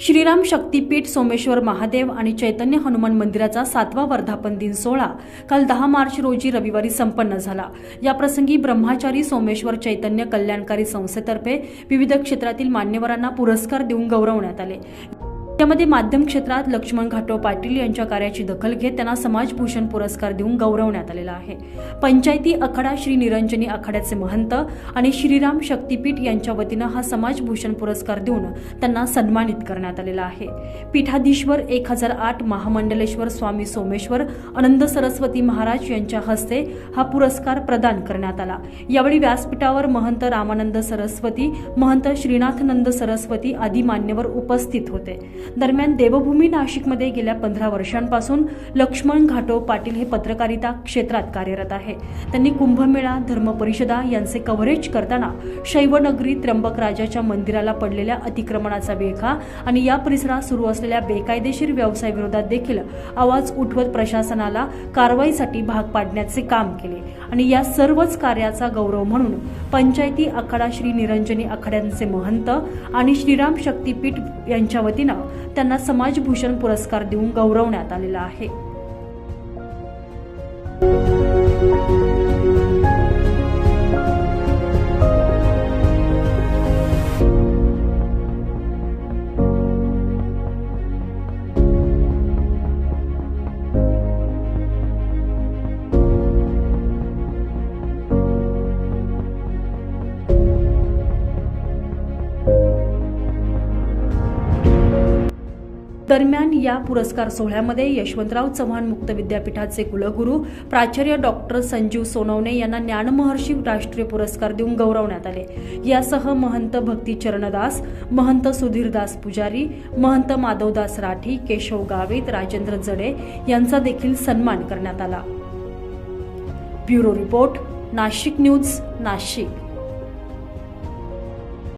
श्रीराम शक्तीपीठ सोमेश्वर महादेव आणि चैतन्य हनुमान मंदिराचा सातवा वर्धापन दिन सोहळा काल दहा मार्च रोजी रविवारी संपन्न झाला. याप्रसंगी ब्रह्माचारी सोमेश्वर चैतन्य कल्याणकारी संस्थेतर्फे विविध क्षेत्रातील मान्यवरांना पुरस्कार देऊन गौरवण्यात आले. यामध्ये माध्यम क्षेत्रात लक्ष्मण घाटो पाटील यांच्या कार्याची दखल घेत त्यांना समाजभूषण पुरस्कार देऊन गौरवण्यात आलेला आहे. पंचायती आखाडा श्री निरंजनी आखाड्याचे महंत आणि श्रीराम शक्तीपीठ यांच्या वतीनं हा समाजभूषण पुरस्कार देऊन त्यांना सन्मानित करण्यात आलेला आहे. पीठाधीश्वर एक हजार आठ महामंडलेश्वर स्वामी सोमेश्वर आनंद सरस्वती महाराज यांच्या हस्ते हा पुरस्कार प्रदान करण्यात आला. यावेळी व्यासपीठावर महंत रामानंद सरस्वती महंत श्रीनाथनंद सरस्वती आदी मान्यवर उपस्थित होते. दरम्यान देवभूमी नाशिकमध्ये गेल्या पंधरा वर्षांपासून लक्ष्मण घाटो पाटील हे पत्रकारिता क्षेत्रात कार्यरत आहे. त्यांनी कुंभमेळा धर्मपरिषदा यांचे कव्हरेज करताना शैवनगरी त्र्यंबकराजाच्या मंदिराला पडलेल्या अतिक्रमणाचा वेळखा आणि या परिसरात सुरू असलेल्या बेकायदेशीर व्यवसाय विरोधात देखील आवाज उठवत प्रशासनाला कारवाईसाठी भाग पाडण्याचे काम केले आणि या सर्वच कार्याचा गौरव म्हणून पंचायती आखाडा श्री निरंजनी आखाड्यांचे महंत आणि श्रीराम शक्तीपीठ यांच्या वतीनं त्यांना समाजभूषण पुरस्कार देऊन गौरवण्यात आलेला आहे. दरम्यान या पुरस्कार सोहळ्यामध्ये यशवंतराव चव्हाण मुक्त विद्यापीठाचे कुलगुरू प्राचार्य डॉक्टर संजीव सोनवणे यांना ज्ञानमहर्षी राष्ट्रीय पुरस्कार देऊन गौरवण्यात आले. यासह महंत भक्ती चरणदास महंत सुधीरदास पुजारी महंत माधवदास राठी केशव गावित राजेंद्र जडे यांचा देखील सन्मान करण्यात आला. Bureau report Nashik news Nashik.